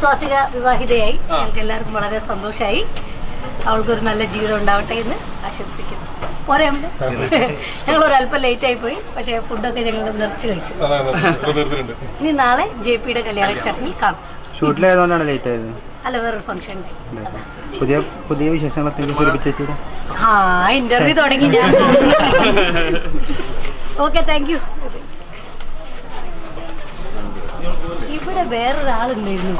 സ്വാസിക വിവാഹിതയായി. ഞങ്ങൾക്ക് എല്ലാവർക്കും വളരെ സന്തോഷമായി അവൾക്കൊരു നല്ല ജീവിതം ഉണ്ടാവട്ടെ എന്ന് ആശംസിക്കുന്നു. പോരെ അമ്മ? ഞങ്ങൾ ഒരു അല്പം ലേറ്റ് ആയി പോയി പക്ഷേ ഫുഡൊക്കെ ഞങ്ങൾ നിറച്ച് കഴിച്ചു. ഇനി നാളെ ജെ പിയുടെ കല്യാണ ചടങ്ങിൽ കാണും. ഷൂട്ടിലായതുകൊണ്ടാണ് ലേറ്റ് ആയത്? അല്ല വേറൊരു ഫംഗ്ഷൻ. പുതിയ പുതിയ ആ ഇന്റർവ്യൂ തുടങ്ങി ഞാൻ. ഓക്കെ താങ്ക് യു ഇവിടെ വേറൊരാളുണ്ടായിരുന്നു.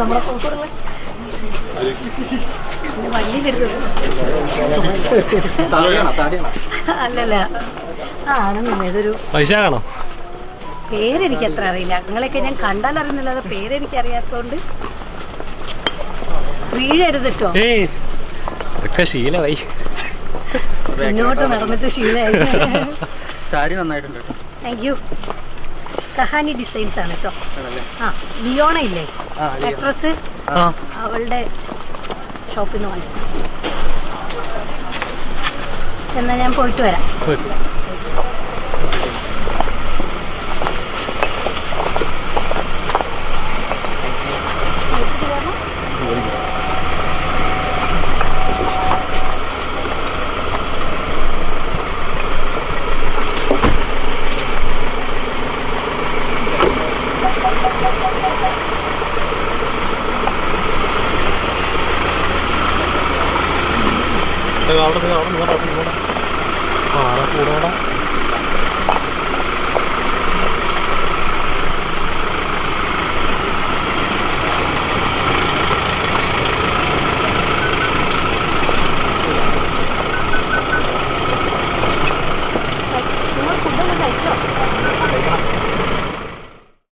നമ്മളെ വണ്ടിയിലെടുത്തു അല്ലല്ല. ആ ആണെന്നില്ല ഇതൊരു പൈസ കാണോ പേരെനിക്ക് അത്ര അറിയില്ല. നിങ്ങളെയൊക്കെ ഞാൻ കണ്ടാൽ അറിയുന്നില്ലാതെ പേരെനിക്ക് അറിയാത്തോണ്ട് വീഴരുത് കേട്ടോ ഏയ് ഒക്കെ ശീലമായി. മുന്നോട്ട് നടന്നിട്ട് ശീലമായി. സാരി നന്നായിട്ടുണ്ട്. താങ്ക് യു കഹാനി ഡിസൈൻസ് ആണ് കേട്ടോ ആ ലിയോണ ഇല്ലേ. ആക്ട്രസ് അവളുടെ ഷോപ്പിൽ നിന്ന് വന്നു എന്നാൽ ഞാൻ പോയിട്ട് വരാം. അവിടെ അവിടെ അവിടെ ആ അവിടെ കൂടെ.